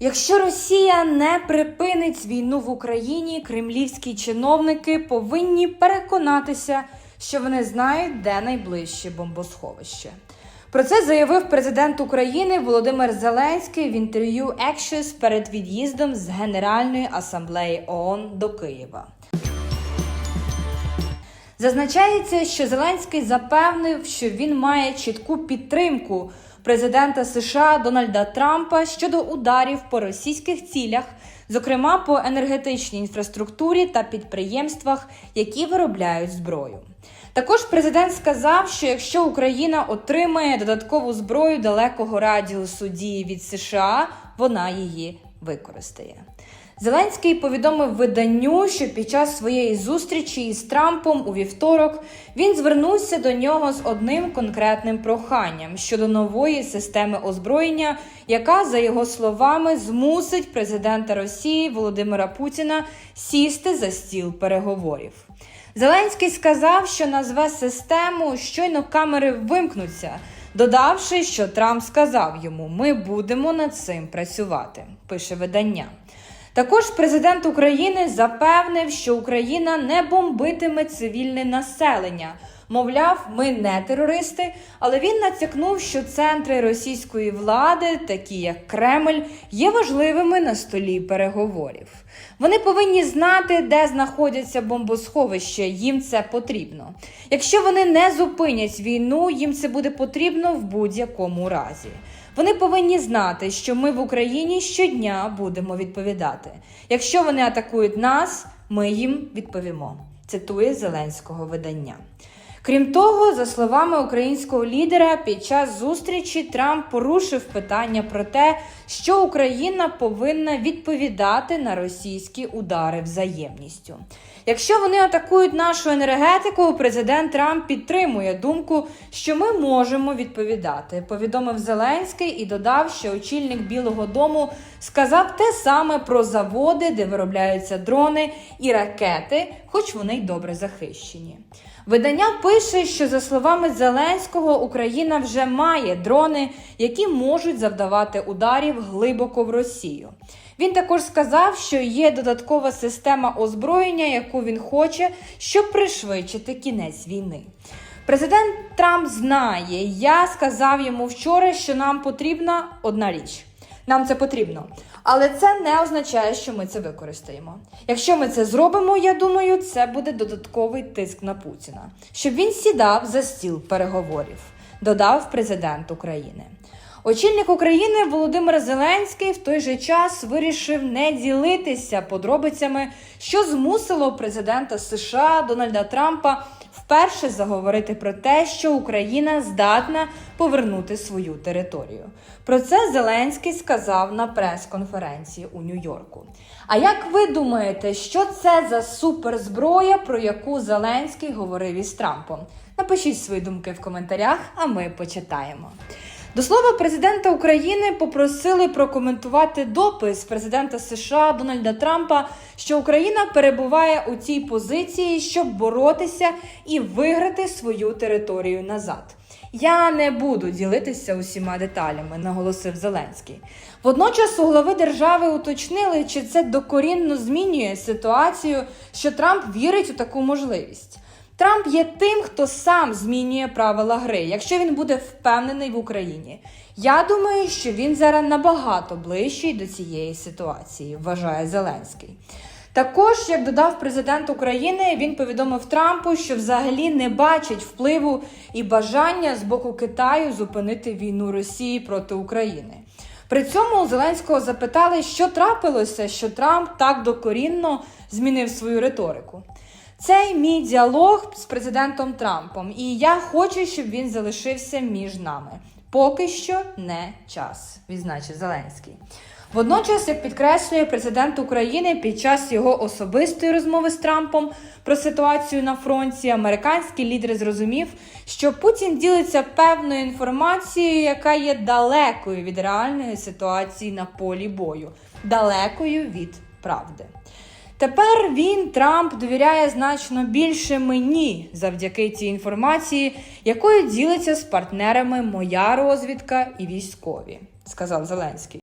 Якщо Росія не припинить війну в Україні, кремлівські чиновники повинні переконатися, що вони знають, де найближче бомбосховище. Про це заявив президент України Володимир Зеленський в інтерв'ю Axios перед від'їздом з Генеральної асамблеї ООН до Києва. Зазначається, що Зеленський запевнив, що він має чітку підтримку президента США Дональда Трампа щодо ударів по російських цілях, зокрема по енергетичній інфраструктурі та підприємствах, які виробляють зброю. Також президент сказав, що якщо Україна отримає додаткову зброю далекого радіусу дії від США, вона її використає. Зеленський повідомив виданню, що під час своєї зустрічі із Трампом у вівторок він звернувся до нього з одним конкретним проханням щодо нової системи озброєння, яка, за його словами, змусить президента Росії Володимира Путіна сісти за стіл переговорів. Зеленський сказав, що назве систему щойно камери вимкнуться, додавши, що Трамп сказав йому: ми будемо над цим працювати. Пише видання. Також президент України запевнив, що Україна не бомбитиме цивільне населення. Мовляв, ми не терористи, але він натякнув, що центри російської влади, такі як Кремль, є важливими на столі переговорів. Вони повинні знати, де знаходяться бомбосховища. Їм це потрібно. Якщо вони не зупинять війну, їм це буде потрібно в будь-якому разі. Вони повинні знати, що ми в Україні щодня будемо відповідати. Якщо вони атакують нас, ми їм відповімо. Цитує Зеленського видання. Крім того, за словами українського лідера, під час зустрічі Трамп порушив питання про те, що Україна повинна відповідати на російські удари взаємністю. Якщо вони атакують нашу енергетику, президент Трамп підтримує думку, що ми можемо відповідати. Повідомив Зеленський і додав, що очільник Білого Дому сказав те саме про заводи, де виробляються дрони і ракети, хоч вони й добре захищені. Видання пише, що за словами Зеленського, Україна вже має дрони, які можуть завдавати ударів глибоко в Росію. Він також сказав, що є додаткова система озброєння, яку він хоче, щоб пришвидшити кінець війни. Президент Трамп знає, я сказав йому вчора, що нам потрібна одна річ. Нам це потрібно. Але це не означає, що ми це використаємо. Якщо ми це зробимо, я думаю, це буде додатковий тиск на Путіна, щоб він сідав за стіл переговорів, додав президент України. Очільник України Володимир Зеленський в той же час вирішив не ділитися подробицями, що змусило президента США Дональда Трампа вперше заговорити про те, що Україна здатна повернути свою територію. Про це Зеленський сказав на прес-конференції у Нью-Йорку. А як ви думаєте, що це за суперзброя, про яку Зеленський говорив із Трампом? Напишіть свої думки в коментарях, а ми почитаємо. До слова, президента України попросили прокоментувати допис президента США Дональда Трампа, що Україна перебуває у цій позиції, щоб боротися і виграти свою територію назад. Я не буду ділитися усіма деталями, наголосив Зеленський. Водночас у глави держави уточнили, чи це докорінно змінює ситуацію, що Трамп вірить у таку можливість. Трамп є тим, хто сам змінює правила гри, якщо він буде впевнений в Україні. Я думаю, що він зараз набагато ближчий до цієї ситуації, вважає Зеленський. Також, як додав президент України, він повідомив Трампу, що взагалі не бачить впливу і бажання з боку Китаю зупинити війну Росії проти України. При цьому у Зеленського запитали, що трапилося, що Трамп так докорінно змінив свою риторику. Цей мій діалог з президентом Трампом, і я хочу, щоб він залишився між нами. Поки що не час, відзначив Зеленський. Водночас, як підкреслює президент України під час його особистої розмови з Трампом про ситуацію на фронті, американський лідер зрозумів, що Путін ділиться певною інформацією, яка є далекою від реальної ситуації на полі бою, далекою від правди. Тепер він Трамп довіряє значно більше мені завдяки цій інформації, якою ділиться з партнерами моя розвідка і військові, сказав Зеленський.